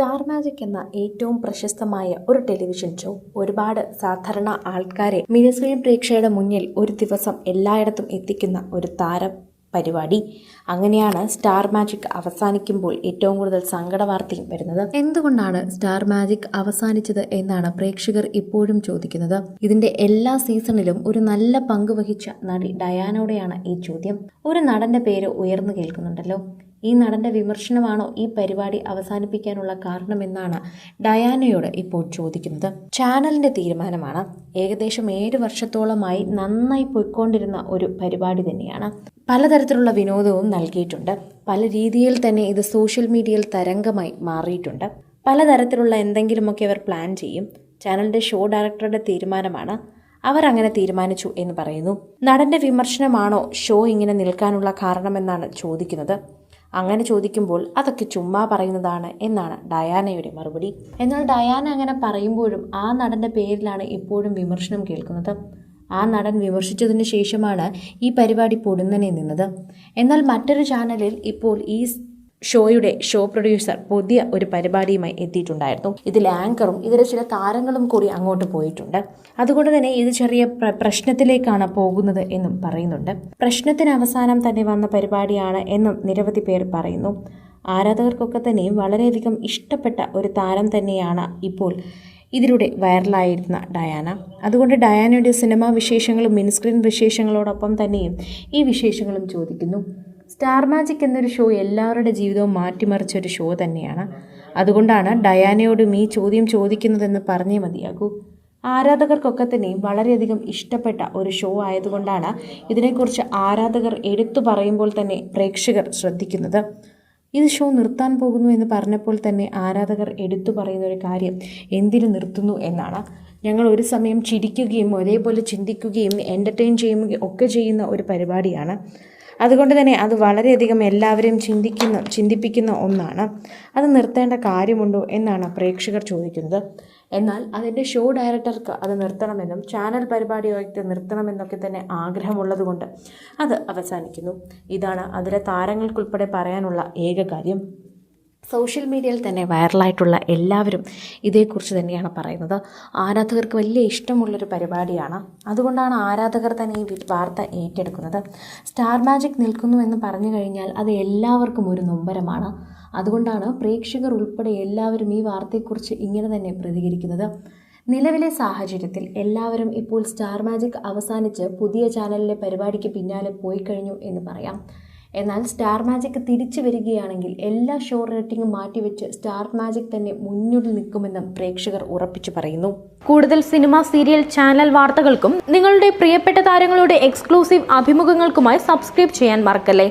Star magic എന്ന ഏറ്റവും പ്രശസ്തമായ ഒരു ടെലിവിഷൻ ഷോ ഒരുപാട് സാധാരണ ആൾക്കാരെ മിനിസ്ക്രീൻ പ്രേക്ഷയുടെ മുന്നിൽ ഒരു ദിവസം എല്ലായിടത്തും എത്തിക്കുന്ന ഒരു താരം പരിപാടി. അങ്ങനെയാണ് സ്റ്റാർ മാജിക് അവസാനിക്കുമ്പോൾ ഏറ്റവും കൂടുതൽ സങ്കട വാർത്തയും വരുന്നത്. എന്തുകൊണ്ടാണ് സ്റ്റാർ മാജിക് അവസാനിച്ചത് എന്നാണ് പ്രേക്ഷകർ ഇപ്പോഴും ചോദിക്കുന്നത്. ഇതിന്റെ എല്ലാ സീസണിലും ഒരു നല്ല പങ്ക് വഹിച്ച നടി ഡയാനോടെയാണ് ഈ ചോദ്യം. ഒരു നടന്റെ പേര് ഉയർന്നു കേൾക്കുന്നുണ്ടല്ലോ. ഈ നടന്റെ വിമർശനമാണോ ഈ പരിപാടി അവസാനിപ്പിക്കാനുള്ള കാരണമെന്നാണ് ഡയാനയോട് ഇപ്പോൾ ചോദിക്കുന്നത്. ചാനലിന്റെ തീരുമാനമാണ്. ഏകദേശം ഏഴ് വർഷത്തോളമായി നന്നായി പോയിക്കൊണ്ടിരുന്ന ഒരു പരിപാടി തന്നെയാണ്. പലതരത്തിലുള്ള വിനോദവും നൽകിയിട്ടുണ്ട്. പല രീതിയിൽ തന്നെ ഇത് സോഷ്യൽ മീഡിയയിൽ തരംഗമായി മാറിയിട്ടുണ്ട്. പലതരത്തിലുള്ള എന്തെങ്കിലുമൊക്കെ അവർ പ്ലാൻ ചെയ്യും. ചാനലിന്റെ ഷോ ഡയറക്ടറുടെ തീരുമാനമാണ്. അവർ അങ്ങനെ തീരുമാനിച്ചു എന്ന് പറയുന്നു. നടന്റെ വിമർശനമാണോ ഷോ ഇങ്ങനെ നിൽക്കാനുള്ള കാരണമെന്നാണ് ചോദിക്കുന്നത്. അങ്ങനെ ചോദിക്കുമ്പോൾ അതൊക്കെ ചുമ്മാ പറയുന്നതാണ് എന്നാണ് ഡയാനയുടെ മറുപടി. എന്നാൽ ഡയാന അങ്ങനെ പറയുമ്പോഴും ആ നടന്റെ പേരിലാണ് ഇപ്പോഴും വിമർശനം കേൾക്കുന്നത്. ആ നടൻ വിമർശിച്ചതിന് ശേഷമാണ് ഈ പരിപാടി പൊടുന്നനെ നിന്നത്. എന്നാൽ മറ്റൊരു ചാനലിൽ ഇപ്പോൾ ഈ ഷോയുടെ ഷോ പ്രൊഡ്യൂസർ പുതിയ ഒരു പരിപാടിയുമായി എത്തിയിട്ടുണ്ടായിരുന്നു. ഇതിൽ ആങ്കറും ഇതിലെ ചില താരങ്ങളും കൂടി അങ്ങോട്ട് പോയിട്ടുണ്ട്. അതുകൊണ്ട് തന്നെ ഇത് ചെറിയ പ്ര- പ്രശ്നത്തിലേക്കാണ് പോകുന്നത് എന്നും പറയുന്നുണ്ട്. പ്രശ്നത്തിന് അവസാനം തന്നെ വന്ന പരിപാടിയാണ് എന്നും നിരവധി പേർ പറയുന്നു. ആരാധകർക്കൊക്കെ തന്നെയും വളരെയധികം ഇഷ്ടപ്പെട്ട ഒരു താരം തന്നെയാണ് ഇപ്പോൾ ഇതിലൂടെ വൈറലായിരുന്ന ഡയാന. അതുകൊണ്ട് ഡയാനയുടെ സിനിമാ വിശേഷങ്ങളും മിനിസ്ക്രീൻ വിശേഷങ്ങളോടൊപ്പം തന്നെയും ഈ വിശേഷങ്ങളും ചോദിക്കുന്നു. സ്റ്റാർ മാജിക് എന്നൊരു ഷോ എല്ലാവരുടെ ജീവിതവും മാറ്റിമറിച്ച ഒരു ഷോ തന്നെയാണ്. അതുകൊണ്ടാണ് ഡയാനയോടും ഈ ചോദ്യം ചോദിക്കുന്നതെന്ന് പറഞ്ഞേ മതിയാകൂ ആരാധകർക്കൊക്കെ തന്നെയും വളരെയധികം ഇഷ്ടപ്പെട്ട ഒരു ഷോ ആയതുകൊണ്ടാണ് ഇതിനെക്കുറിച്ച് ആരാധകർ എടുത്തു പറയുമ്പോൾ തന്നെ പ്രേക്ഷകർ ശ്രദ്ധിക്കുന്നത്. ഇത് ഷോ നിർത്താൻ പോകുന്നു എന്ന് പറഞ്ഞപ്പോൾ തന്നെ ആരാധകർ എടുത്തു പറയുന്ന ഒരു കാര്യം എന്തിനു നിർത്തുന്നു എന്നാണ്. ഞങ്ങൾ ഒരു സമയം ചിരിക്കുകയും ഒരേപോലെ ചിന്തിക്കുകയും എന്റർടൈൻ ചെയ്യുകയും ഒക്കെ ചെയ്യുന്ന ഒരു പരിപാടിയാണ്. അതുകൊണ്ട് തന്നെ അത് വളരെയധികം എല്ലാവരെയും ചിന്തിക്കുന്ന ചിന്തിപ്പിക്കുന്ന ഒന്നാണ്. അത് നിർത്തേണ്ട കാര്യമുണ്ടോ എന്നാണ് പ്രേക്ഷകർ ചോദിക്കുന്നത്. എന്നാൽ അതിന്റെ ഷോ ഡയറക്ടർക്ക് അത് നിർത്തണമെന്നും ചാനൽ പരിപാടിയായിട്ട് നിർത്തണമെന്നൊക്കെ തന്നെ ആഗ്രഹമുള്ളതുകൊണ്ട് അത് അവസാനിക്കുന്നു. ഇതാണ് അതിലെ താരങ്ങൾക്കുൾപ്പെടെ പറയാനുള്ള ഏക കാര്യം. സോഷ്യൽ മീഡിയയിൽ തന്നെ വൈറലായിട്ടുള്ള എല്ലാവരും ഇതേക്കുറിച്ച് തന്നെയാണ് പറയുന്നത്. ആരാധകർക്ക് വലിയ ഇഷ്ടമുള്ളൊരു പരിപാടിയാണ്. അതുകൊണ്ടാണ് ആരാധകർ തന്നെ ഈ വാർത്ത ഏറ്റെടുക്കുന്നത്. സ്റ്റാർ മാജിക് നിൽക്കുന്നു എന്ന് പറഞ്ഞു കഴിഞ്ഞാൽ അത് എല്ലാവർക്കും ഒരു നൊമ്പരമാണ്. അതുകൊണ്ടാണ് പ്രേക്ഷകർ ഉൾപ്പെടെ എല്ലാവരും ഈ വാർത്തയെക്കുറിച്ച് ഇങ്ങനെ തന്നെ പ്രതികരിക്കുന്നത്. നിലവിലെ സാഹചര്യത്തിൽ എല്ലാവരും ഇപ്പോൾ സ്റ്റാർ മാജിക് അവസാനിച്ച് പുതിയ ചാനലിലെ പരിപാടിക്ക് പിന്നാലെ പോയി കഴിഞ്ഞു എന്ന് പറയാം. എന്നാൽ സ്റ്റാർ മാജിക് തിരിച്ചു വരികയാണെങ്കിൽ എല്ലാ ഷോ റേറ്റിംഗും മാറ്റിവെച്ച് സ്റ്റാർ മാജിക് തന്നെ മുന്നിൽ നിൽക്കുമെന്ന് പ്രേക്ഷകർ ഉറപ്പിച്ചു പറയുന്നു. കൂടുതൽ സിനിമ സീരിയൽ ചാനൽ വാർത്തകൾക്കും നിങ്ങളുടെ പ്രിയപ്പെട്ട താരങ്ങളുടെ എക്സ്ക്ലൂസീവ് അഭിമുഖങ്ങൾക്കുമായി സബ്സ്ക്രൈബ് ചെയ്യാൻ മറക്കല്ലേ?